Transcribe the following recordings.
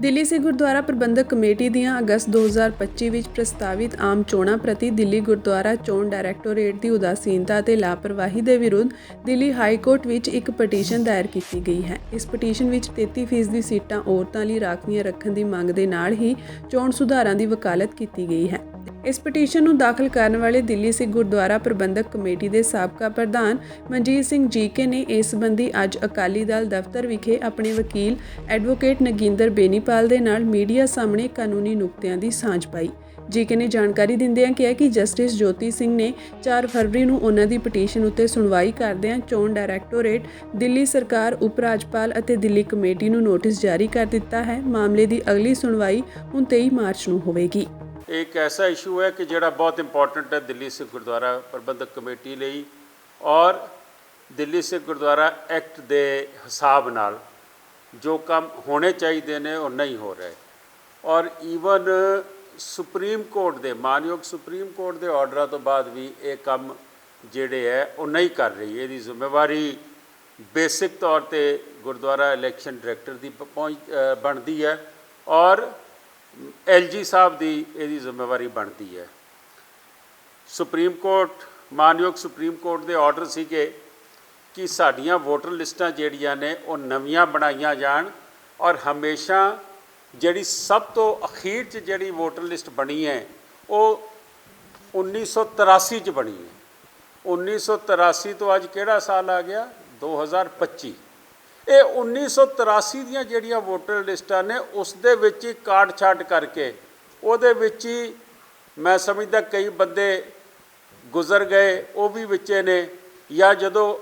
ਦਿੱਲੀ ਸਿੱਖ ਗੁਰਦੁਆਰਾ ਪ੍ਰਬੰਧਕ ਕਮੇਟੀ ਦੀਆਂ ਅਗਸਤ 2025 ਵਿੱਚ ਪ੍ਰਸਤਾਵਿਤ ਆਮ ਚੋਣਾਂ ਪ੍ਰਤੀ ਦਿੱਲੀ ਗੁਰਦੁਆਰਾ ਚੋਣ ਡਾਇਰੈਕਟੋਰੇਟ ਦੀ ਉਦਾਸੀਨਤਾ ਅਤੇ ਲਾਪਰਵਾਹੀ ਦੇ ਵਿਰੁੱਧ ਦਿੱਲੀ ਹਾਈ ਕੋਰਟ ਵਿੱਚ ਇੱਕ ਪਟੀਸ਼ਨ ਦਾਇਰ ਕੀਤੀ ਗਈ ਹੈ। ਇਸ ਪਟੀਸ਼ਨ ਵਿੱਚ 33% ਦੀ ਸੀਟਾਂ ਔਰਤਾਂ ਲਈ ਰਾਖਵੀਆਂ ਰੱਖਣ ਦੀ ਮੰਗ ਦੇ ਨਾਲ ਹੀ ਚੋਣ ਸੁਧਾਰਾਂ ਦੀ ਵਕਾਲਤ ਕੀਤੀ ਗਈ ਹੈ। ਇਸ ਪਟੀਸ਼ਨ ਨੂੰ ਦਾਖਲ ਕਰਨ ਵਾਲੇ ਦਿੱਲੀ ਸਿੱਖ ਗੁਰਦੁਆਰਾ ਪ੍ਰਬੰਧਕ ਕਮੇਟੀ ਦੇ ਸਾਬਕਾ ਪ੍ਰਧਾਨ ਮਨਜੀਤ ਸਿੰਘ ਜੀਕੇ ਨੇ ਇਸ ਸੰਬੰਧੀ ਅੱਜ ਅਕਾਲੀ ਦਲ ਦਫ਼ਤਰ ਵਿਖੇ ਆਪਣੇ ਵਕੀਲ ਐਡਵੋਕੇਟ ਨਗਿੰਦਰ ਬੇਨੀਪਾਲ ਦੇ ਨਾਲ ਮੀਡੀਆ ਸਾਹਮਣੇ ਕਾਨੂੰਨੀ ਨੁਕਤਿਆਂ ਦੀ ਸਾਂਝ ਪਾਈ। ਜੀਕੇ ਨੇ ਜਾਣਕਾਰੀ ਦਿੰਦਿਆਂ ਕਿਹਾ ਕਿ ਜਸਟਿਸ ਜੋਤੀ ਸਿੰਘ ਨੇ 4 ਫਰਵਰੀ ਨੂੰ ਉਹਨਾਂ ਦੀ ਪਟੀਸ਼ਨ ਉੱਤੇ ਸੁਣਵਾਈ ਕਰਦਿਆਂ ਚੋਣ ਡਾਇਰੈਕਟੋਰੇਟ, ਦਿੱਲੀ ਸਰਕਾਰ, ਉਪ ਰਾਜਪਾਲ ਅਤੇ ਦਿੱਲੀ ਕਮੇਟੀ ਨੂੰ ਨੋਟਿਸ ਜਾਰੀ ਕਰ ਦਿੱਤਾ ਹੈ। ਮਾਮਲੇ ਦੀ ਅਗਲੀ ਸੁਣਵਾਈ ਹੁਣ 23 ਮਾਰਚ ਨੂੰ ਹੋਵੇਗੀ। ਇੱਕ ਐਸਾ ਇਸ਼ੂ ਹੈ ਕਿ ਜਿਹੜਾ ਬਹੁਤ ਇੰਪੋਰਟੈਂਟ ਹੈ ਦਿੱਲੀ ਸਿੱਖ ਗੁਰਦੁਆਰਾ ਪ੍ਰਬੰਧਕ ਕਮੇਟੀ ਲਈ ਔਰ ਦਿੱਲੀ ਸਿੱਖ ਗੁਰਦੁਆਰਾ ਐਕਟ ਦੇ ਹਿਸਾਬ ਨਾਲ ਜੋ ਕੰਮ ਹੋਣੇ ਚਾਹੀਦੇ ਨੇ ਉਹ ਨਹੀਂ ਹੋ ਰਹੇ। ਔਰ ਈਵਨ ਸੁਪਰੀਮ ਕੋਰਟ ਦੇ, ਮਾਨਯੋਗ ਸੁਪਰੀਮ ਕੋਰਟ ਦੇ ਆਰਡਰਾਂ ਤੋਂ ਬਾਅਦ ਵੀ ਇਹ ਕੰਮ ਜਿਹੜੇ ਹੈ ਉਹ ਨਹੀਂ ਕਰ ਰਹੀ। ਇਹਦੀ ਜ਼ਿੰਮੇਵਾਰੀ ਬੇਸਿਕ ਤੌਰ ਤੇ ਗੁਰਦੁਆਰਾ ਇਲੈਕਸ਼ਨ ਡਾਇਰੈਕਟਰ ਦੀ ਪਹੁੰਚ ਬਣਦੀ ਹੈ ਔਰ ਐਲਜੀ ਸਾਹਿਬ ਦੀ ਇਹਦੀ ਜ਼ਿੰਮੇਵਾਰੀ ਬਣਦੀ ਹੈ। ਸੁਪਰੀਮ ਕੋਰਟ, ਮਾਨਯੋਗ ਸੁਪਰੀਮ ਕੋਰਟ ਦੇ ਆਰਡਰ ਸੀਗੇ ਕਿ ਸਾਡੀਆਂ ਵੋਟਰ ਲਿਸਟਾਂ ਜਿਹੜੀਆਂ ਨੇ ਉਹ ਨਵੀਆਂ ਬਣਾਈਆਂ ਜਾਣ ਔਰ ਹਮੇਸ਼ਾ ਜਿਹੜੀ ਸਭ ਤੋਂ ਅਖੀਰ 'ਚ ਜਿਹੜੀ ਵੋਟਰ ਲਿਸਟ ਬਣੀ ਹੈ, ਉਹ 1983 'ਚ ਬਣੀ ਹੈ। 1983 ਤੋਂ ਅੱਜ ਕਿਹੜਾ ਸਾਲ ਆ ਗਿਆ? 2025 ਇਹ 1983 ਦੀਆਂ ਜਿਹੜੀਆਂ ਵੋਟਰ ਲਿਸਟਾਂ ਨੇ, ਉਸ ਦੇ ਵਿੱਚ ਹੀ ਕਾਟ ਛਾਟ ਕਰਕੇ, ਉਹਦੇ ਵਿੱਚ ਹੀ ਮੈਂ ਸਮਝਦਾ ਕਈ ਬੰਦੇ ਗੁਜ਼ਰ ਗਏ, ਉਹ ਵੀ ਵਿੱਚੇ ਨੇ, ਜਾਂ ਜਦੋਂ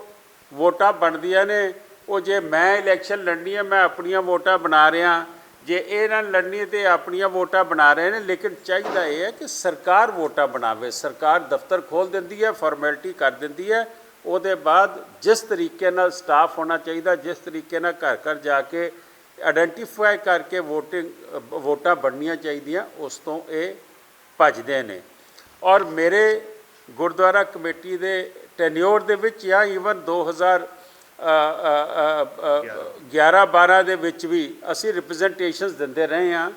ਵੋਟਾਂ ਬਣਦੀਆਂ ਨੇ, ਉਹ ਜੇ ਮੈਂ ਇਲੈਕਸ਼ਨ ਲੜਨੀ ਹੈ, ਮੈਂ ਆਪਣੀਆਂ ਵੋਟਾਂ ਬਣਾ ਰਿਹਾ, ਜੇ ਇਹ ਨਾਲ ਲੜਨੀ ਹੈ ਤੇ ਆਪਣੀਆਂ ਵੋਟਾਂ ਬਣਾ ਰਹੇ ਨੇ, ਲੇਕਿਨ ਚਾਹੀਦਾ ਇਹ ਹੈ ਕਿ ਸਰਕਾਰ ਵੋਟਾਂ ਬਣਾਵੇ, ਸਰਕਾਰ ਦਫ਼ਤਰ ਖੋਲ ਦਿੰਦੀ ਹੈ ਫਾਰਮੈਲਿਟੀ ਕਰ ਦਿੰਦੀ ਹੈ ਉਹਦੇ ਬਾਅਦ ਜਿਸ ਤਰੀਕੇ ਨਾਲ ਸਟਾਫ ਹੋਣਾ ਚਾਹੀਦਾ, ਜਿਸ ਤਰੀਕੇ ਨਾਲ ਘਰ ਘਰ ਜਾ ਕੇ ਆਇਡੈਂਟੀਫਾਈ ਕਰਕੇ VOTING ਵੋਟਾਂ ਬਣਨੀਆਂ ਚਾਹੀਦੀਆਂ, ਉਸ ਤੋਂ ਇਹ ਭੱਜਦੇ ਨੇ। ਔਰ ਮੇਰੇ ਗੁਰਦੁਆਰਾ ਕਮੇਟੀ ਦੇ ਟੈਨਿਓਰ ਦੇ ਵਿੱਚ ਜਾਂ ਈਵਨ 2000 11 12 ਦੇ ਵਿੱਚ ਵੀ ਅਸੀਂ ਰਿਪਰੈਜ਼ੈਂਟੇਸ਼ਨਸ ਦਿੰਦੇ ਰਹੇ ਹਾਂ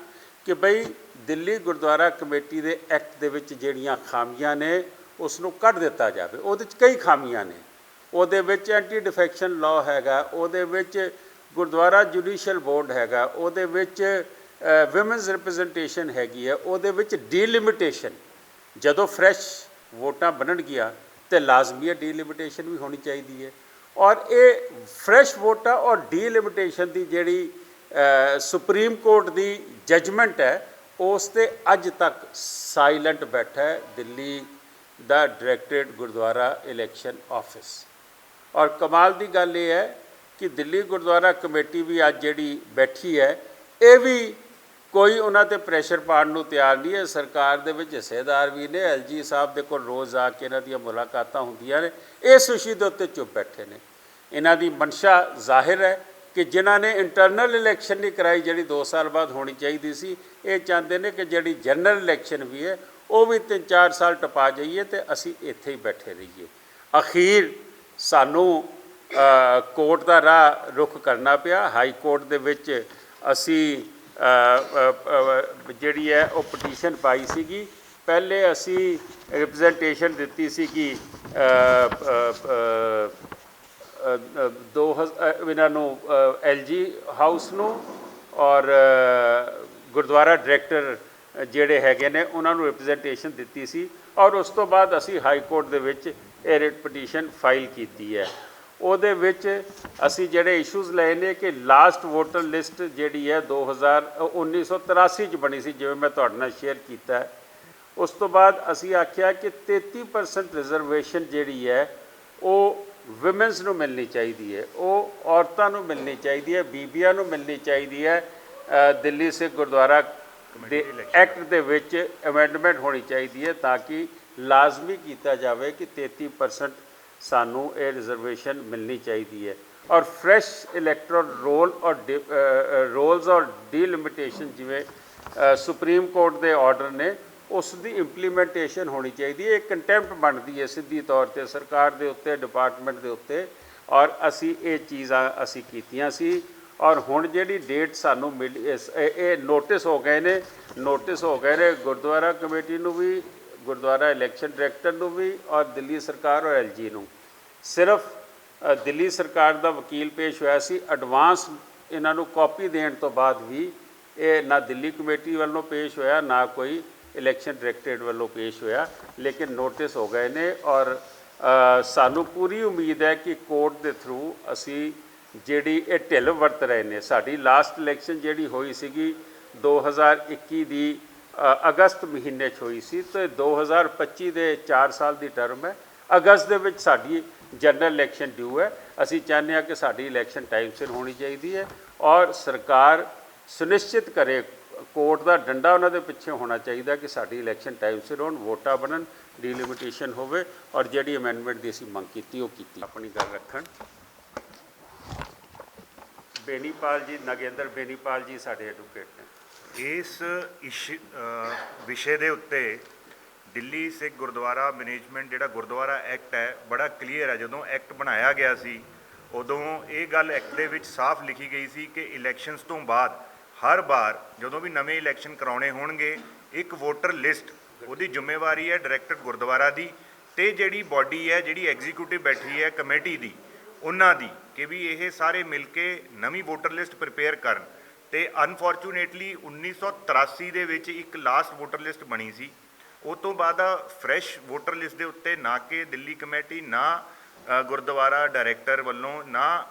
ਕਿ ਭਈ ਦਿੱਲੀ ਗੁਰਦੁਆਰਾ ਕਮੇਟੀ ਦੇ ਐਕਟ ਦੇ ਵਿੱਚ ਜਿਹੜੀਆਂ ਖਾਮੀਆਂ ਨੇ ਉਸ ਨੂੰ ਕੱਢ ਦਿੱਤਾ ਜਾਵੇ। ਉਹਦੇ ਵਿੱਚ ਕਈ ਖਾਮੀਆਂ ਨੇ। ਉਹਦੇ ਵਿੱਚ ਐਂਟੀ ਡਿਫੈਕਸ਼ਨ ਲਾਅ ਹੈਗਾ। ਉਹਦੇ ਵਿੱਚ ਗੁਰਦੁਆਰਾ ਜੁਡੀਸ਼ੀਅਲ ਬੋਰਡ ਹੈਗਾ। ਉਹਦੇ ਵਿੱਚ ਵਿਮਨਸ ਰਿਪਰੈਜ਼ੈਂਟੇਸ਼ਨ ਹੈਗੀ ਹੈ। ਉਹਦੇ ਵਿੱਚ ਡੀਲਿਮਿਟੇਸ਼ਨ ਜਦੋਂ ਫਰੈਸ਼ ਵੋਟਾਂ ਬਣਨਗੀਆਂ, ਤੇ ਲਾਜ਼ਮੀ ਹੈ ਡੀਲਿਮਿਟੇਸ਼ਨ ਵੀ ਹੋਣੀ ਚਾਹੀਦੀ ਹੈ। ਔਰ ਇਹ ਫਰੈਸ਼ ਵੋਟਾਂ ਔਰ ਡੀਲਿਮਿਟੇਸ਼ਨ ਦੀ ਜਿਹੜੀ ਸੁਪਰੀਮ ਕੋਰਟ ਦੀ ਜਜਮੈਂਟ ਹੈ, ਉਸ ਤੇ ਅੱਜ ਤੱਕ ਸਾਇਲੈਂਟ ਬੈਠਾ ਹੈ। ਦਿੱਲੀ ਦਾ ਡਾਇਰੈਕਟਰੇਟ ਗੁਰਦੁਆਰਾ ਇਲੈਕਸ਼ਨ ਆਫਿਸ ਔਰ ਕਮਾਲ ਦੀ ਗੱਲ ਇਹ ਹੈ ਕਿ ਦਿੱਲੀ ਗੁਰਦੁਆਰਾ ਕਮੇਟੀ ਵੀ ਅੱਜ ਜਿਹੜੀ ਬੈਠੀ ਹੈ, ਇਹ ਵੀ ਕੋਈ ਉਹਨਾਂ ਤੇ ਪ੍ਰੈਸ਼ਰ ਪਾਉਣ ਨੂੰ ਤਿਆਰ ਨਹੀਂ ਹੈ। ਸਰਕਾਰ ਦੇ ਵਿੱਚ ਹਿੱਸੇਦਾਰ ਵੀ ਨੇ ਐਲਜੀ ਸਾਹਿਬ ਦੇ ਕੋਲ ਰੋਜ਼ ਆ ਕੇ ਇਹਨਾਂ ਦੀਆਂ ਮੁਲਾਕਾਤਾਂ ਹੁੰਦੀਆਂ ਨੇ। ਇਸ ਇਸ਼ੂ ਦੇ ਉੱਤੇ ਚੁੱਪ ਬੈਠੇ ਨੇ। ਇਹਨਾਂ ਦੀ ਮਨਸ਼ਾ ਜ਼ਾਹਿਰ ਹੈ ਕਿ ਜਿਨ੍ਹਾਂ ਨੇ ਇੰਟਰਨਲ ਇਲੈਕਸ਼ਨ ਨਹੀਂ ਕਰਾਈ, ਜਿਹੜੀ 2 ਸਾਲ ਬਾਅਦ ਹੋਣੀ ਚਾਹੀਦੀ ਸੀ, ਇਹ ਚਾਹੁੰਦੇ ਨੇ ਕਿ ਜਿਹੜੀ ਜਨਰਲ ਇਲੈਕਸ਼ਨ ਵੀ ਹੈ ਉਹ ਵੀ 3-4 ਸਾਲ ਟਪਾ ਜਾਈਏ ਤੇ ਅਸੀਂ ਇੱਥੇ ਹੀ ਬੈਠੇ ਰਹੀਏ। ਅਖੀਰ ਸਾਨੂੰ ਕੋਰਟ ਦਾ ਰਾਹ ਰੁਖ ਕਰਨਾ ਪਿਆ। ਹਾਈ ਕੋਰਟ ਦੇ ਵਿੱਚ ਅਸੀਂ ਜਿਹੜੀ ਹੈ ਉਹ ਪਟੀਸ਼ਨ ਪਾਈ ਸੀਗੀ। ਪਹਿਲੇ ਅਸੀਂ ਰਿਪਰੈਜ਼ੈਂਟੇਸ਼ਨ ਦਿੱਤੀ ਸੀ ਕਿ ਦੋ ਹਜ਼- ਇਹਨਾਂ ਨੂੰ ਐਲਜੀ ਹਾਊਸ ਨੂੰ ਔਰ ਗੁਰਦੁਆਰਾ ਡਾਇਰੈਕਟਰ ਜਿਹੜੇ ਹੈਗੇ ਨੇ ਉਹਨਾਂ ਨੂੰ ਰਿਪਰੈਜ਼ੈਂਟੇਸ਼ਨ ਦਿੱਤੀ ਸੀ ਔਰ ਉਸ ਤੋਂ ਬਾਅਦ ਅਸੀਂ ਹਾਈ ਕੋਰਟ ਦੇ ਵਿੱਚ ਇਹ ਰਿਟ ਪਟੀਸ਼ਨ ਫਾਈਲ ਕੀਤੀ ਹੈ। ਉਹਦੇ ਵਿੱਚ ਅਸੀਂ ਜਿਹੜੇ ਇਸ਼ੂਜ਼ ਲਏ ਨੇ ਕਿ ਲਾਸਟ ਵੋਟਰ ਲਿਸਟ ਜਿਹੜੀ ਹੈ 2000 ਅ, 1983 ਚ ਬਣੀ ਸੀ ਜਿਵੇਂ ਮੈਂ ਤੁਹਾਡੇ ਨਾਲ ਸ਼ੇਅਰ ਕੀਤਾ ਹੈ। ਉਸ ਤੋਂ ਬਾਅਦ ਅਸੀਂ ਆਖਿਆ ਕਿ 33% ਰਿਜ਼ਰਵੇਸ਼ਨ ਜਿਹੜੀ ਹੈ ਉਹ ਵਿਮਨਸ ਨੂੰ ਮਿਲਣੀ ਚਾਹੀਦੀ ਹੈ ਉਹ ਔਰਤਾਂ ਨੂੰ ਮਿਲਣੀ ਚਾਹੀਦੀ ਹੈ ਬੀਬੀਆਂ ਨੂੰ ਮਿਲਣੀ ਚਾਹੀਦੀ ਹੈ ਦਿੱਲੀ ਸਿੱਖ ਗੁਰਦੁਆਰਾ ਦੇ ਐਕਟ ਦੇ ਵਿੱਚ ਅਮੈਂਡਮੈਂਟ ਹੋਣੀ ਚਾਹੀਦੀ ਹੈ ਤਾਂ ਕਿ ਲਾਜ਼ਮੀ ਕੀਤਾ ਜਾਵੇ ਕਿ 33% ਸਾਨੂੰ ਇਹ ਰਿਜ਼ਰਵੇਸ਼ਨ ਮਿਲਣੀ ਚਾਹੀਦੀ ਹੈ। ਔਰ ਫਰੈਸ਼ ਇਲੈਕਟਰਲ ਰੋਲ ਔਰ ਰੋਲਸ ਔਰ ਡੀਲਿਮਿਟੇਸ਼ਨ ਜਿਵੇਂ ਸੁਪਰੀਮ ਕੋਰਟ ਦੇ ਆਰਡਰ ਨੇ ਉਸ ਦੀ ਇੰਪਲੀਮੈਂਟੇਸ਼ਨ ਹੋਣੀ ਚਾਹੀਦੀ ਹੈ। ਇਹ ਕੰਟੈਂਪਟ ਬਣਦੀ ਹੈ ਸਿੱਧੀ ਤੌਰ ਤੇ ਸਰਕਾਰ ਦੇ ਉੱਤੇ ਡਿਪਾਰਟਮੈਂਟ ਦੇ ਉੱਤੇ। ਔਰ ਅਸੀਂ ਇਹ ਚੀਜ਼ਾਂ ਅਸੀਂ ਕੀਤੀਆਂ ਸੀ। ਔਰ ਹੁਣ ਜਿਹੜੀ ਡੇਟ ਸਾਨੂੰ ਮਿਲੀ, ਇਸ ਇਹ- ਨੋਟਿਸ ਹੋ ਗਏ ਨੇ। ਨੋਟਿਸ ਹੋ ਗਏ ਨੇ ਗੁਰਦੁਆਰਾ ਕਮੇਟੀ ਨੂੰ ਵੀ, ਗੁਰਦੁਆਰਾ ਇਲੈਕਸ਼ਨ ਡਾਇਰੈਕਟਰ ਨੂੰ ਵੀ ਔਰ ਦਿੱਲੀ ਸਰਕਾਰ ਔਰ ਐਲਜੀ ਨੂੰ। ਸਿਰਫ ਦਿੱਲੀ ਸਰਕਾਰ ਦਾ ਵਕੀਲ ਪੇਸ਼ ਹੋਇਆ ਸੀ। ਐਡਵਾਂਸ ਇਹਨਾਂ ਨੂੰ ਕਾਪੀ ਦੇਣ ਤੋਂ ਬਾਅਦ ਵੀ ਇਹ ਨਾ ਦਿੱਲੀ ਕਮੇਟੀ ਵੱਲੋਂ ਪੇਸ਼ ਹੋਇਆ, ਨਾ ਕੋਈ ਇਲੈਕਸ਼ਨ ਡਾਇਰੈਕਟਰੇਟ ਵੱਲੋਂ ਪੇਸ਼ ਹੋਇਆ। ਲੇਕਿਨ ਨੋਟਿਸ ਹੋ ਗਏ ਨੇ ਔਰ ਸਾਨੂੰ ਪੂਰੀ ਉਮੀਦ ਹੈ ਕਿ ਕੋਰਟ ਦੇ ਥਰੂ ਅਸੀਂ ਜਿਹੜੀ ਇਹ ਢਿੱਲ ਵਰਤ ਰਹੇ ਨੇ, ਸਾਡੀ ਲਾਸਟ ਇਲੈਕਸ਼ਨ ਜਿਹੜੀ ਹੋਈ ਸੀਗੀ 2021 ਦੀ ਅਗਸਤ ਮਹੀਨੇ 'ਚ ਹੋਈ ਸੀ ਤੇ 2025 ਦੇ 4 ਸਾਲ ਦੀ ਟਰਮ ਹੈ। ਅਗਸਤ ਦੇ ਵਿੱਚ ਸਾਡੀ ਜਨਰਲ ਇਲੈਕਸ਼ਨ ਡਿਊ ਹੈ। ਅਸੀਂ ਚਾਹੁੰਦੇ ਹਾਂ ਕਿ ਸਾਡੀ ਇਲੈਕਸ਼ਨ ਟਾਈਮ ਸਿਰ ਹੋਣੀ ਚਾਹੀਦੀ ਹੈ ਔਰ ਸਰਕਾਰ ਸੁਨਿਸ਼ਚਿਤ ਕਰੇ, ਕੋਰਟ ਦਾ ਡੰਡਾ ਉਹਨਾਂ ਦੇ ਪਿੱਛੇ ਹੋਣਾ ਚਾਹੀਦਾ ਕਿ ਸਾਡੀ ਇਲੈਕਸ਼ਨ ਟਾਈਮ ਸਿਰ ਹੋਣ, ਵੋਟਾਂ ਬਣਨ ਡੀਲਿਮਿਟੇਸ਼ਨ ਹੋਵੇ ਔਰ ਜਿਹੜੀ ਅਮੈਂਡਮੈਂਟ ਦੀ ਅਸੀਂ ਮੰਗ ਕੀਤੀ ਉਹ ਕੀਤੀ। ਆਪਣੀ ਗੱਲ ਰੱਖਣ। ਬੇਨੀਪਾਲ ਜੀ ਨਗੇਂਦਰ ਬੇਨੀਪਾਲ ਜੀ ਸਾਡੇ ਐਡਵੋਕੇਟ ਨੇ। ਇਸ ਇਸ਼- ਅ, ਵਿਸ਼ੇ ਦੇ ਉੱਤੇ ਦਿੱਲੀ ਸਿੱਖ ਗੁਰਦੁਆਰਾ ਮੈਨੇਜਮੈਂਟ ਜਿਹੜਾ ਗੁਰਦੁਆਰਾ ਐਕਟ ਹੈ ਬੜਾ ਕਲੀਅਰ ਹੈ। ਜਦੋਂ ਐਕਟ ਬਣਾਇਆ ਗਿਆ ਸੀ ਉਦੋਂ ਇਹ ਗੱਲ ਐਕਟ ਦੇ ਵਿੱਚ ਸਾਫ਼ ਲਿਖੀ ਗਈ ਸੀ ਕਿ ਇਲੈਕਸ਼ਨਸ ਤੋਂ ਬਾਅਦ ਹਰ ਵਾਰ ਜਦੋਂ ਵੀ ਨਵੇਂ ਇਲੈਕਸ਼ਨ ਕਰਾਉਣੇ ਹੋਣਗੇ ਇੱਕ ਵੋਟਰ ਲਿਸਟ ਉਹਦੀ ਜ਼ਿੰਮੇਵਾਰੀ ਹੈ ਡਾਇਰੈਕਟਰ ਗੁਰਦੁਆਰਾ ਦੀ ਤੇ ਜਿਹੜੀ ਬਾਡੀ ਹੈ ਜਿਹੜੀ ਐਗਜ਼ੀਕਿਊਟਿਵ ਬੈਠੀ ਹੈ ਕਮੇਟੀ ਦੀ ਉਹਨਾਂ ਦੀ ਕਿ ਵੀ ਇਹ ਸਾਰੇ ਮਿਲ ਕੇ ਨਵੀਂ ਵੋਟਰ ਲਿਸਟ ਪ੍ਰਿਪੇਅਰ ਕਰਨ। ਤੇ ਅਨਫੋਰਚੂਨੇਟਲੀ 1983 ਦੇ ਵਿੱਚ ਇੱਕ ਲਾਸਟ ਵੋਟਰ ਲਿਸਟ ਬਣੀ ਸੀ। ਉਹ ਤੋਂ ਬਾਅਦ ਫਰੈਸ਼ ਵੋਟਰ ਲਿਸਟ ਦੇ ਉੱਤੇ ਨਾ ਕਿ ਦਿੱਲੀ ਕਮੇਟੀ, ਨਾ ਗੁਰਦੁਆਰਾ ਡਾਇਰੈਕਟਰ ਵੱਲੋਂ, ਨਾ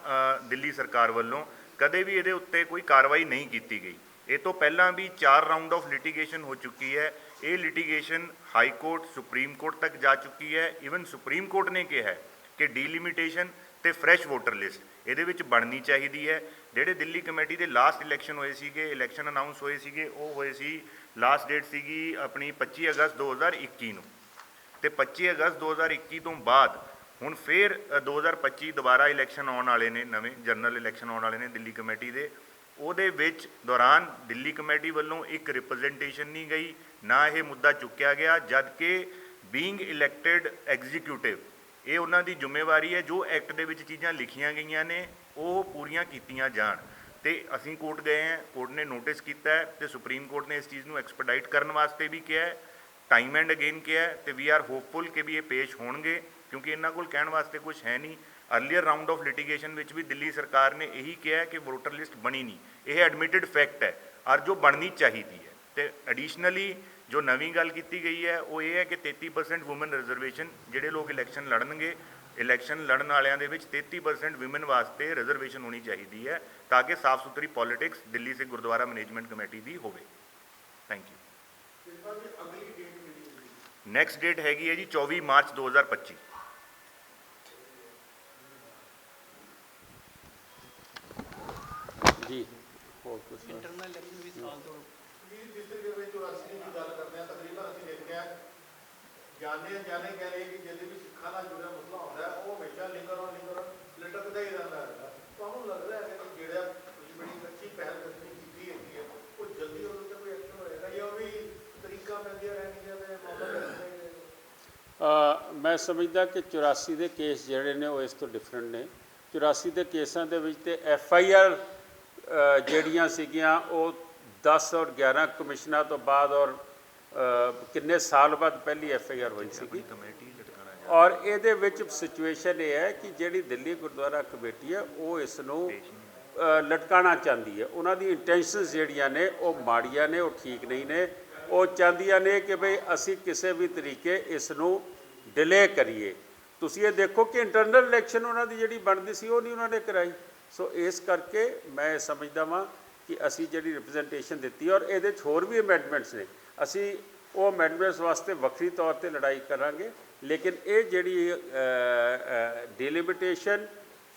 ਦਿੱਲੀ ਸਰਕਾਰ ਵੱਲੋਂ ਕਦੇ ਵੀ ਇਹਦੇ ਉੱਤੇ ਕੋਈ ਕਾਰਵਾਈ ਨਹੀਂ ਕੀਤੀ ਗਈ। ਇਹ ਤੋਂ ਪਹਿਲਾਂ ਵੀ 4 ਰਾਉਂਡ ਆਫ ਲਿਟੀਗੇਸ਼ਨ ਹੋ ਚੁੱਕੀ ਹੈ। ਇਹ litigation high court supreme court ਤੱਕ ਜਾ ਚੁੱਕੀ ਹੈ। ਇਵਨ ਸੁਪਰੀਮ ਕੋਰਟ ਨੇ ਕਿਹਾ ਕਿ ਡੀਲਿਮਿਟੇਸ਼ਨ ਤੇ ਫਰੈਸ਼ ਵੋਟਰ ਲਿਸਟ ਇਹਦੇ ਵਿੱਚ ਬਣਨੀ ਚਾਹੀਦੀ ਹੈ। ਜਿਹੜੇ ਦਿੱਲੀ ਕਮੇਟੀ ਦੇ ਲਾਸਟ ਇਲੈਕਸ਼ਨ ਹੋਏ ਸੀਗੇ ਇਲੈਕਸ਼ਨ ਅਨਾਉਂਸ ਹੋਏ ਸੀਗੇ ਉਹ ਹੋਏ ਸੀ ਲਾਸਟ ਡੇਟ ਸੀਗੀ ਆਪਣੀ 25 ਅਗਸਤ 2021 ਨੂੰ। ਤੇ 25 ਅਗਸਤ 2021 ਤੋਂ ਬਾਅਦ ਹੁਣ ਫੇਰ ਅ, 2025 ਦੁਬਾਰਾ ਇਲੈਕਸ਼ਨ ਆਉਣ ਵਾਲੇ ਨੇ ਨਵੇਂ ਜਨਰਲ ਇਲੈਕਸ਼ਨ ਆਉਣ ਵਾਲੇ ਨੇ ਦਿੱਲੀ ਕਮੇਟੀ ਦੇ। ਉਹਦੇ ਵਿੱਚ ਦੌਰਾਨ ਦਿੱਲੀ ਕਮੇਟੀ ਵੱਲੋਂ ਇੱਕ ਰਿਪਰੈਜ਼ੈਂਟੇਸ਼ਨ ਨਹੀਂ ਗਈ ਨਾ ਇਹ ਮੁੱਦਾ ਚੁੱਕਿਆ ਗਿਆ ਜਦ ਕਿ ਬੀਇੰਗ ਇਲੈਕਟਿਡ ਐਗਜ਼ੀਕਿਊਟਿਵ ਇਹ ਉਹਨਾਂ ਦੀ ਜ਼ਿੰਮੇਵਾਰੀ ਹੈ, ਜੋ ਐਕਟ ਦੇ ਵਿੱਚ ਚੀਜ਼ਾਂ ਲਿਖੀਆਂ ਗਈਆਂ ਨੇ, ਉਹ ਪੂਰੀਆਂ ਕੀਤੀਆਂ ਜਾਣ। ਤੇ ਅਸੀਂ ਕੋਰਟ ਗਏ ਹਾਂ, ਕੋਰਟ ਨੇ ਨੋਟਿਸ ਕੀਤਾ ਹੈ ਤੇ ਸੁਪਰੀਮ ਕੋਰਟ ਨੇ ਇਸ ਚੀਜ਼ ਨੂੰ ਐਕਸਪੈਡਾਈਟ ਕਰਨ ਵਾਸਤੇ ਵੀ ਕਿਹਾ ਹੈ, ਟਾਈਮ ਐਂਡ ਅਗੇਨ ਕਿਹਾ ਹੈ ਤੇ ਵੀ ਆਰ ਹੋਪਫੁਲ ਕਿ ਵੀ ਇਹ ਪੇਸ਼ ਹੋਣਗੇ, ਕਿਉਂਕਿ ਇਹਨਾਂ ਕੋਲ ਕਹਿਣ ਵਾਸਤੇ ਕੁਝ ਹੈ ਨਹੀਂ। ਅਰਲੀਅਰ ਰਾਉਂਡ ਆਫ ਲਿਟੀਗੇਸ਼ਨ ਵਿੱਚ ਵੀ ਦਿੱਲੀ ਸਰਕਾਰ ਨੇ ਇਹੀ ਕਿਹਾ ਕਿ ਵੋਟਰ ਲਿਸਟ ਬਣੀ ਨਹੀਂ। ਇਹ ਐਡਮਿਟਡ ਫੈਕਟ ਹੈ ਔਰ ਜੋ ਬਣਨੀ ਚਾਹੀਦੀ ਹੈ। ਤੇ ਐਡੀਸ਼ਨਲੀ ਜੋ ਨਵੀਂ ਗੱਲ ਕੀਤੀ ਗਈ ਹੈ ਉਹ ਇਹ ਹੈ ਕਿ 33% ਔਮਨ ਰਿਜ਼ਰਵੇਸ਼ਨ ਜਿਹੜੇ ਲੋਕ ਇਲੈਕਸ਼ਨ ਲੜਨਗੇ ਇਲੈਕਸ਼ਨ ਲੜਨ ਵਾਲਿਆਂ ਦੇ ਵਿੱਚ 33% ਔਮਨ ਵਾਸਤੇ ਰਿਜ਼ਰਵੇਸ਼ਨ ਹੋਣੀ ਚਾਹੀਦੀ ਹੈ ਤਾਂ ਕਿ ਸਾਫ਼ ਸੁਥਰੀ ਪੋਲਿਟਿਕਸ ਦਿੱਲੀ ਸੇ ਗੁਰਦੁਆਰਾ ਮੈਨੇਜਮੈਂਟ ਕਮੇਟੀ ਦੀ ਹੋਵੇ। ਥੈਂਕ ਯੂ ਨੈਕਸਟ ਡੇਟ ਹੈਗੀ ਹੈ ਜੀ 24 ਮਾਰਚ 2025 ਜੀ। ਹੋਰ ਕੁਝ ਇੰਟਰਨਲ ਇਲੈਕਸ਼ਨ ਵੀ ਸਾਲ ਤੋਂ ਡਿਸਟ੍ਰਿਕਟ ਦੇ ਵਿੱਚ ਚੁਰਾਸੀ ਦੀ ਗੱਲ ਕਰਦੇ ਹਾਂ। ਤਕਰੀਬਨ ਅਸੀਂ ਦੇਖਿਆ ਜਾਣੇ ਅਣਜਾਣੇ ਕਹਿ ਰਹੇ ਕਿ ਜਦੋਂ ਵੀ ਸਿੱਖਾਂ ਨਾਲ ਜੁੜਿਆ ਮਸਲਾ ਹੁੰਦਾ ਉਹ ਹਮੇਸ਼ਾ ਲਿੰਗਰ ਔਰ ਲਿੰਗਰ ਲਟਕਦਾ ਹੀ ਰਹਿੰਦਾ ਹੈ। ਤੁਹਾਨੂੰ ਲੱਗਦਾ ਹੈ ਕਿ ਜਿਹੜਾ ਤੁਸੀਂ ਬੜੀ ਅੱਛੀ ਪਹਿਲ ਕਦਮੀ ਕੀਤੀ ਹੈਗੀ ਹੈ, ਉਹ ਜਲਦੀ ਉਹਦੇ ਤੇ ਕੋਈ ਐਕਸ਼ਨ ਹੋਏਗਾ ਜਾਂ ਉਹ ਵੀ ਤਰੀਕਾ ਪੈਂਦੀਆਂ ਰਹਿਣਗੀਆਂ ਤੇ ਮੌਕਾ ਮੈਂ ਸਮਝਦਾ ਕਿ 84 ਦੇ ਕੇਸ ਜਿਹੜੇ ਨੇ ਉਹ ਇਸ ਤੋਂ ਡਿਫਰੈਂਟ ਨੇ। 84 ਦੇ ਕੇਸਾਂ ਦੇ ਵਿੱਚ ਤੇ ਐਫ ਆਈ ਆਰ ਜਿਹੜੀਆਂ ਸੀਗੀਆਂ, ਉਹ 10 ਔਰ 11 ਕਮਿਸ਼ਨਾਂ ਤੋਂ ਬਾਅਦ ਔਰ ਕਿੰਨੇ ਸਾਲ ਬਾਅਦ ਪਹਿਲੀ ਐਫ ਆਈ ਆਰ ਹੋਈ ਸੀਗੀ। ਕਮੇਟੀ ਲਟਕਾਣਾ ਔਰ ਇਹਦੇ ਵਿੱਚ ਸਿਚੁਏਸ਼ਨ ਇਹ ਹੈ ਕਿ ਜਿਹੜੀ ਦਿੱਲੀ ਗੁਰਦੁਆਰਾ ਕਮੇਟੀ ਹੈ ਉਹ ਇਸ ਨੂੰ ਅ, ਲਟਕਾਉਣਾ ਚਾਹੁੰਦੀ ਹੈ। ਉਹਨਾਂ ਦੀ ਇੰਟੈਂਸ਼ਨਸ ਜਿਹੜੀਆਂ ਨੇ ਉਹ ਮਾੜੀਆਂ ਨੇ ਉਹ ਠੀਕ ਨਹੀਂ ਨੇ। ਉਹ ਚਾਹੁੰਦੀਆਂ ਨੇ ਕਿ ਭਈ ਅਸੀਂ ਕਿਸੇ ਵੀ ਤਰੀਕੇ ਇਸ ਨੂੰ ਡਿਲੇ ਕਰੀਏ। ਤੁਸੀਂ ਇਹ ਦੇਖੋ ਕਿ ਇੰਟਰਨਲ ਇਲੈਕਸ਼ਨ ਉਹਨਾਂ ਦੀ ਜਿਹੜੀ ਬਣਦੀ ਸੀ ਉਹ ਨਹੀਂ ਉਹਨਾਂ ਨੇ ਕਰਾਈ। ਸੋ ਇਸ ਕਰਕੇ ਮੈਂ ਸਮਝਦਾ ਵਾਂ ਕਿ ਅਸੀਂ ਜਿਹੜੀ ਰਿਪਰੈਜ਼ੈਂਟੇਸ਼ਨ ਦਿੱਤੀ ਔਰ ਇਹਦੇ 'ਚ ਹੋਰ ਵੀ ਅਮੈਂਡਮੈਂਟਸ ਨੇ। ਅਸੀਂ ਉਹ ਅਮੈਂਡਮੈਂਟਸ ਵਾਸਤੇ ਵੱਖਰੀ ਤੌਰ ਤੇ ਲੜਾਈ ਕਰਾਂਗੇ, ਲੇਕਿਨ ਇਹ ਜਿਹੜੀ ਡਿਲਿਮਿਟੇਸ਼ਨ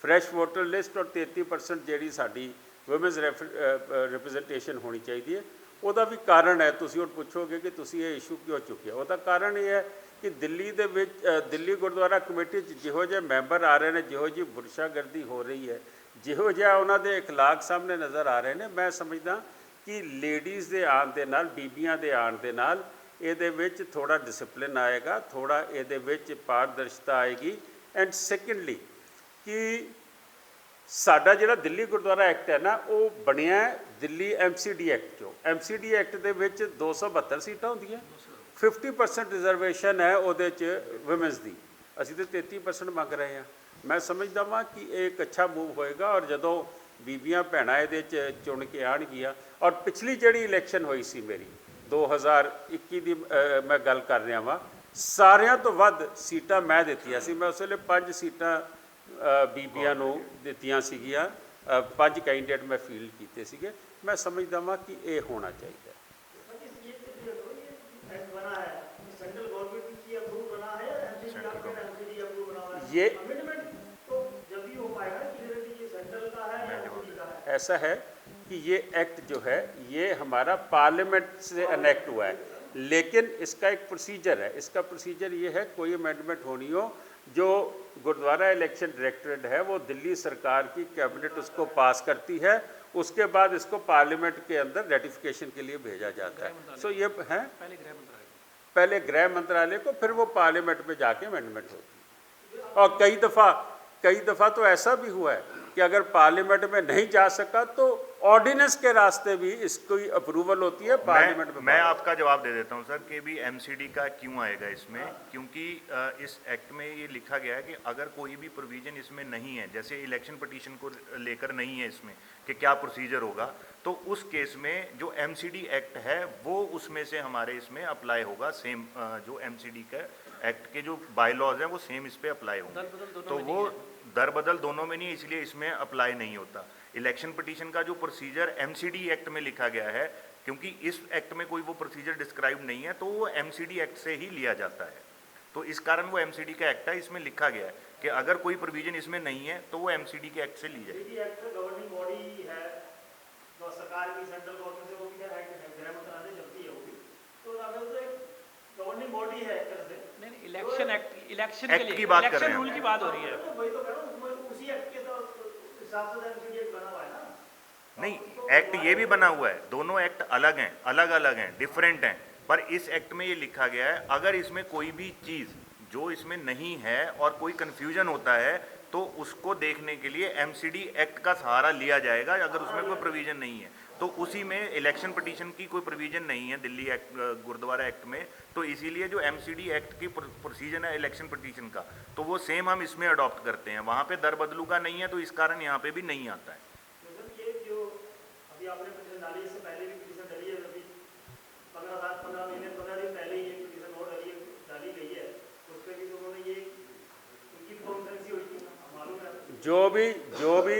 ਫਰੈਸ਼ ਵੋਟਰ ਲਿਸਟ ਔਰ 33% ਜਿਹੜੀ ਸਾਡੀ ਔਮਨਸ ਰਿਪਰੈਜ਼ੈਂਟੇਸ਼ਨ ਹੋਣੀ ਚਾਹੀਦੀ ਹੈ। ਉਹਦਾ ਵੀ ਕਾਰਨ ਹੈ, ਤੁਸੀਂ ਹੁਣ ਪੁੱਛੋਗੇ ਕਿ ਤੁਸੀਂ ਇਹ ਇਸ਼ੂ ਕਿਉਂ ਚੁੱਕਿਆ? ਉਹਦਾ ਕਾਰਨ ਇਹ ਹੈ ਕਿ ਦਿੱਲੀ ਦੇ ਵਿੱਚ ਦਿੱਲੀ ਗੁਰਦੁਆਰਾ ਕਮੇਟੀ 'ਚ ਜਿਹੋ ਜਿਹੇ ਮੈਂਬਰ ਆ ਰਹੇ ਨੇ, ਜਿਹੋ ਜਿਹੀ ਬੁਰਸ਼ਾਗਰਦੀ ਹੋ ਰਹੀ ਹੈ ਜਿਹੋ ਜਿਹਾ ਉਹਨਾਂ ਦੇ اخلاق ਸਾਹਮਣੇ ਨਜ਼ਰ ਆ ਰਹੇ ਨੇ ਮੈਂ ਸਮਝਦਾ ਕਿ ਲੇਡੀਜ਼ ਦੇ ਆਉਣ ਦੇ ਨਾਲ ਬੀਬੀਆਂ ਦੇ ਆਉਣ ਦੇ ਨਾਲ ਇਹਦੇ ਵਿੱਚ ਥੋੜਾ ਡਿਸਪਲਿਨ ਆਏਗਾ ਥੋੜਾ ਇਹਦੇ ਵਿੱਚ ਪਾਰਦਰਸ਼ਤਾ ਆਏਗੀ ਐਂਡ ਸੈਕੰਡਲੀ ਕਿ ਸਾਡਾ ਜਿਹੜਾ ਦਿੱਲੀ ਗੁਰਦੁਆਰਾ ਐਕਟ ਹੈ ਨਾ ਉਹ ਬਣਿਆ ਹੈ ਦਿੱਲੀ ਐਮਸੀਡੀ ਐਕਟ ਚੋਂ ਐਮਸੀਡੀ ਐਕਟ ਦੇ ਵਿੱਚ 272 ਸੀਟਾਂ ਹੁੰਦੀਆਂ 50% ਰਿਜ਼ਰਵੇਸ਼ਨ ਹੈ ਉਹਦੇ ਚ ਔਮਨਸ ਦੀ ਅਸੀਂ ਤੇ 33% ਮੰਗ ਰਹੇ ਹਾਂ ਮੈਂ ਸਮਝਦਾ ਵਾਂ ਕਿ ਇਹ ਇੱਕ ਅੱਛਾ ਮੂਵ ਹੋਏਗਾ ਔਰ ਜਦੋਂ ਬੀਬੀਆਂ ਭੈਣਾਂ ਇਹਦੇ ਚ ਚੁਣ ਕੇ ਆਣਗੀਆਂ ਔਰ ਪਿਛਲੀ ਜਿਹੜੀ ਇਲੈਕਸ਼ਨ ਹੋਈ ਸੀ ਮੇਰੀ 2021 ਦੀ ਮੈਂ ਗੱਲ ਕਰ ਰਿਹਾ ਵਾਂ ਸਾਰਿਆਂ ਤੋਂ ਵੱਧ ਸੀਟਾਂ ਮੈਂ ਦਿੱਤੀਆਂ ਸੀ। ਮੈਂ ਉਸ ਵੇਲੇ ਪੰਜ ਸੀਟਾਂ ਬੀਬੀਆਂ ਨੂੰ ਦਿੱਤੀਆਂ ਸੀਗੀਆਂ ਪੰਜ ਕੈਂਡੀਡੇਟ ਮੈਂ ਫੀਲਡ ਕੀਤੇ ਸੀਗੇ। ਮੈਂ ਸਮਝਦਾ ਵਾਂ ਕਿ ਇਹ ਹੋਣਾ ਚਾਹੀਦਾ। ਇਹ ऐसा है कि ये एक्ट जो है ये हमारा पार्लियामेंट से अनेक्ट हुआ है। लेकिन इसका एक प्रोसीजर है। इसका प्रोसीजर ये है कोई अमेंडमेंट होनी हो जो गुरुद्वारा इलेक्शन डायरेक्टरेट है वो दिल्ली सरकार की कैबिनेट उसको पास करती है उसके बाद इसको पार्लियामेंट के अंदर रेटिफिकेशन के लिए भेजा जाता है। सो ये है पहले गृह मंत्रालय। पहले गृह मंत्रालय को फिर वो पार्लियामेंट में जाके अमेंडमेंट होती है। और कई दफ़ा कई दफ़ा तो ऐसा भी हुआ है कि अगर पार्लियामेंट में नहीं जा सका तो ऑर्डिनेंस के रास्ते भी इसकी अप्रूवल होती है पार्लियामेंट में मैं आपका जवाब दे देता हूँ सर कि भी एमसीडी का क्यों आएगा इसमें? क्योंकि इस एक्ट में ये लिखा गया है कि अगर कोई भी प्रोविज़न इसमें नहीं है जैसे इलेक्शन पटिशन को लेकर नहीं है इसमें कि क्या प्रोसीजर होगा तो उस केस में जो एमसीडी एक्ट है वो उसमें से हमारे इसमें अप्लाई होगा सेम जो एमसीडी का एक्ट के जो बायलॉज हैं वो सेम इस पे अप्लाई होंगे। तो वो दर बदल दोनों में नहीं इसलिए इसमें अप्लाई नहीं होता। इलेक्शन पटिशन का जो प्रोसीजर एमसीडी एक्ट में लिखा गया है क्योंकि इस एक्ट में कोई वो प्रोसीजर डिस्क्राइब नहीं है तो वो एमसीडी एक्ट से ही लिया जाता है। तो इस कारण वो एमसीडी का एक्ट है इसमें लिखा गया है कि अगर कोई प्रोविज़न इसमें नहीं है तो वो एमसीडी के एक्ट से ली जाएगी। एमसीडी गवर्निंग बॉडी है जो सरकार की सेंट्रल गवर्नमेंट से वो भी है? गृह मंत्रालय चलती भी तो तो गवर्निंग बॉडी है एक तरह से। नहीं नहीं इलेक्शन एक्ट इलेक्शन के लिए की बात कर रहे इलेक्शन हैं रूल की बात हो रही है। तो वही तो हूँ तो हिसाब से एमसीडी एक्ट बना हुआ है ना। नहीं एक्ट ये भी बना हुआ है दोनों एक्ट अलग हैं अलग अलग हैं डिफरेंट हैं। पर इस एक्ट में ये लिखा गया है अगर इसमें कोई भी चीज़ जो इसमें नहीं है और कोई कंफ्यूजन होता है तो उसको देखने के लिए एमसीडी एक्ट का सहारा लिया जाएगा अगर उसमें कोई प्रोविज़न नहीं है। तो उसी में इलेक्शन पटिशन की कोई प्रोविज़न नहीं है दिल्ली एक्ट गुरुद्वारा एक्ट में। तो इसीलिए जो एमसीडी एक्ट की प्रोसीजन है इलेक्शन पटिशन का तो वो सेम हम इसमें अडॉप्ट करते हैं। वहाँ पे दर बदलू का नहीं है तो इस कारण यहाँ पे भी नहीं आता है। जो भी जो भी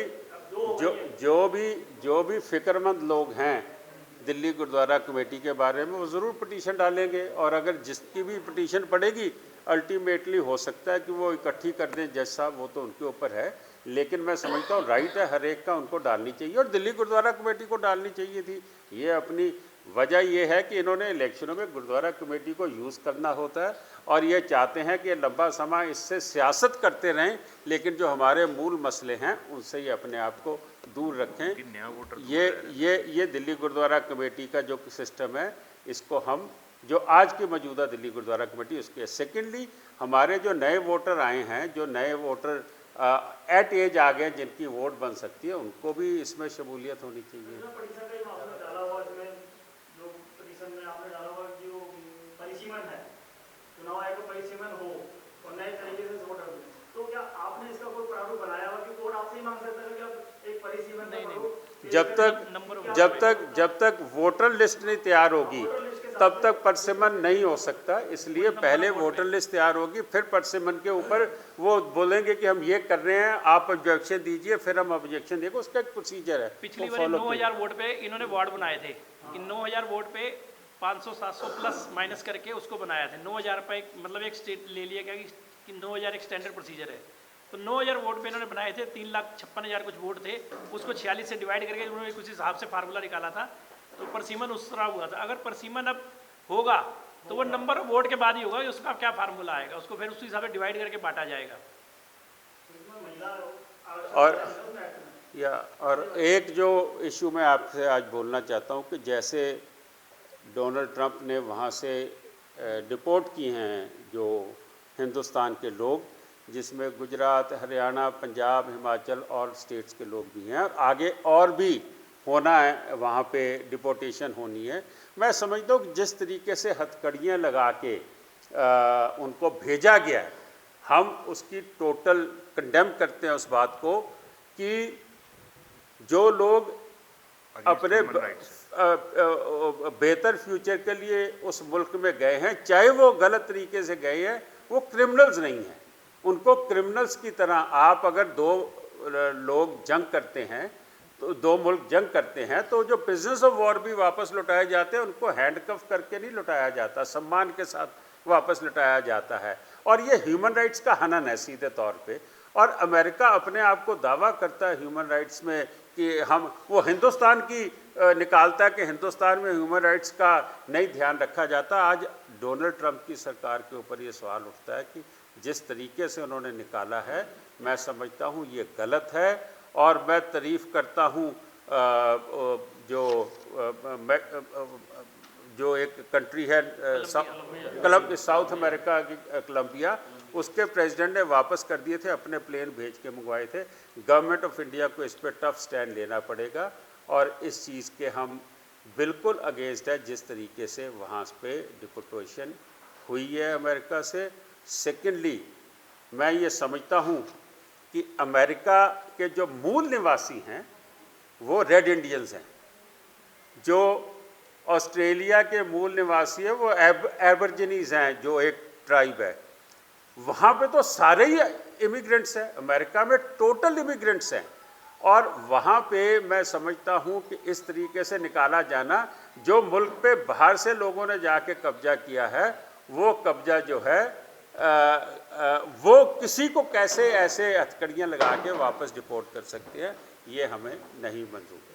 जो जो भी जो भी फिक्रमंद लोग हैं दिल्ली गुरुद्वारा कमेटी के बारे में, वो ज़रूर पटिशन डालेंगे। और अगर जिसकी भी पटिशन पड़ेगी अल्टीमेटली हो सकता है कि वो इकट्ठी कर दें। जज साहब, वो तो उनके ऊपर है। लेकिन मैं समझता हूँ राइट है, हर एक का उनको डालनी चाहिए। और दिल्ली गुरुद्वारा कमेटी को डालनी चाहिए थी। ये अपनी वजह ये है कि इन्होंने इलेक्शनों में गुरुद्वारा कमेटी को यूज़ करना होता है और ये चाहते हैं कि लंबा समय इससे सियासत करते रहें लेकिन जो हमारे मूल मसले हैं उनसे ये अपने आप को दूर रखें ये। ये ये दिल्ली गुरुद्वारा कमेटी का जो सिस्टम है इसको हम जो आज की मौजूदा दिल्ली गुरुद्वारा कमेटी उसके सेकेंडली हमारे जो नए वोटर आए हैं जो नए वोटर एट एज आ गए जिनकी वोट बन सकती है उनको भी इसमें शमूलियत होनी चाहिए जो पटीशन का जो आपने डाला हुआ इसमें जो पटीशन में आपने डाला हुआ जो परिसीमन है चुनाव आयोग का परिसीमन हो और नए तरीके से वोट हो तो क्या आपने इसका कोई प्रारूप बनाया हुआ कि वोट आपसे ही मांग सकता है कि आप एक परिसीमन का नहीं, नहीं। प्रारूप जब तक जब तक जब तक वोटर लिस्ट नहीं तैयार होगी तब तक परसिमन नहीं हो सकता। इसलिए पहले वोटर लिस्ट तैयार होगी फिर परसिमन के ऊपर वो बोलेंगे कि हम ये कर रहे हैं आप ऑब्जेक्शन दीजिए फिर हम ऑब्जेक्शन देंगे। उसका एक प्रोसीजर है। पिछली बार नौ हज़ार वोट पे इन्होंने वार्ड बनाए थे। कि नौ हज़ार वोट पे 500 700 प्लस माइनस करके उसको बनाया था। नौ हज़ार मतलब एक स्टेट ले लिया गया कि- कि नौ हज़ार एक स्टैंडर्ड प्रोसीजर है। तो नौ हज़ार वोट पे इन्होंने बनाए थे तीन लाख छप्पन हज़ार कुछ वोट थे। उसको छियालीस से डिवाइड करके उन्होंने कुछ हिसाब से फार्मूला निकाला था। तो परसीमन उस तरह हुआ था। अगर परसीमन अब होगा तो वो नंबर ऑफ़ वोट के बाद ही होगा कि उसका क्या फार्मूला आएगा? उसको फिर उस हिसाब से डिवाइड करके बांटा जाएगा। और-। या और एक जो इशू मैं आपसे आज बोलना चाहता हूँ कि जैसे डोनाल्ड ट्रंप ने वहाँ से डिपोर्ट किए हैं जो हिंदुस्तान के लोग जिसमें गुजरात हरियाणा पंजाब हिमाचल और स्टेट्स के लोग भी हैं और आगे और भी होना है वहाँ पे डिपोटेशन होनी है। मैं समझता हूँ कि जिस तरीके से हथकड़ियाँ लगा के आ, उनको भेजा गया है हम उसकी टोटल कंडेम करते हैं उस बात को कि जो लोग अपने बेहतर फ्यूचर के लिए उस मुल्क में गए हैं चाहे वो गलत तरीके से गए हैं वो क्रिमिनल्स नहीं हैं। उनको क्रिमिनल्स की तरह आप अगर दो लोग जंग करते हैं तो दो मुल्क जंग करते हैं तो जो बिज़नेस ऑफ़ वॉर भी वापस लौटाए जाते हैं, उनको हैंडकफ करके नहीं लौटाया जाता, सम्मान के साथ वापस लौटाया जाता है। और ये ह्यूमन राइट्स का हनन है सीधे तौर पे। और अमेरिका अपने आप को दावा करता है ह्यूमन राइट्स में कि हम, वो हिंदुस्तान की निकालता है कि हिंदुस्तान में ह्यूमन राइट्स का नहीं ध्यान रखा जाता। आज डोनाल्ड ट्रंप की सरकार के ऊपर ये सवाल उठता है कि जिस तरीके से उन्होंने निकाला है मैं समझता हूँ ये गलत है और मैं तारीफ़ करता हूँ जो मैं अ, जो एक कंट्री है क्लब साउथ अमेरिका की कोलंबिया उसके प्रेसिडेंट ने वापस कर दिए थे अपने प्लेन भेज के मंगवाए थे। गवर्नमेंट ऑफ़ इंडिया को इस पर टफ स्टैंड लेना पड़ेगा और इस चीज़ के हम बिल्कुल अगेंस्ट है जिस तरीके से वहाँ पे डिपोटेशन हुई है अमेरिका से। सेकेंडली मैं ये समझता हूँ कि अमेरिका के जो मूल निवासी हैं, वो रेड इंडियंस हैं। जो ऑस्ट्रेलिया के मूल निवासी है, वो एब एबरजनीज हैं, जो एक ट्राइब है। वहाँ पे तो सारे ही इमिग्रेंट्स हैं, अमेरिका में टोटल इमिग्रेंट्स हैं। और वहाँ पे मैं समझता हूँ कि इस तरीके से निकाला जाना, जो मुल्क पे बाहर से लोगों ने जाके कब्जा किया है, वो कब्जा जो है वो किसी को कैसे ऐसे हथकड़ियाँ लगा के वापस डिपोर्ट कर सकते हैं ये हमें नहीं मंजूर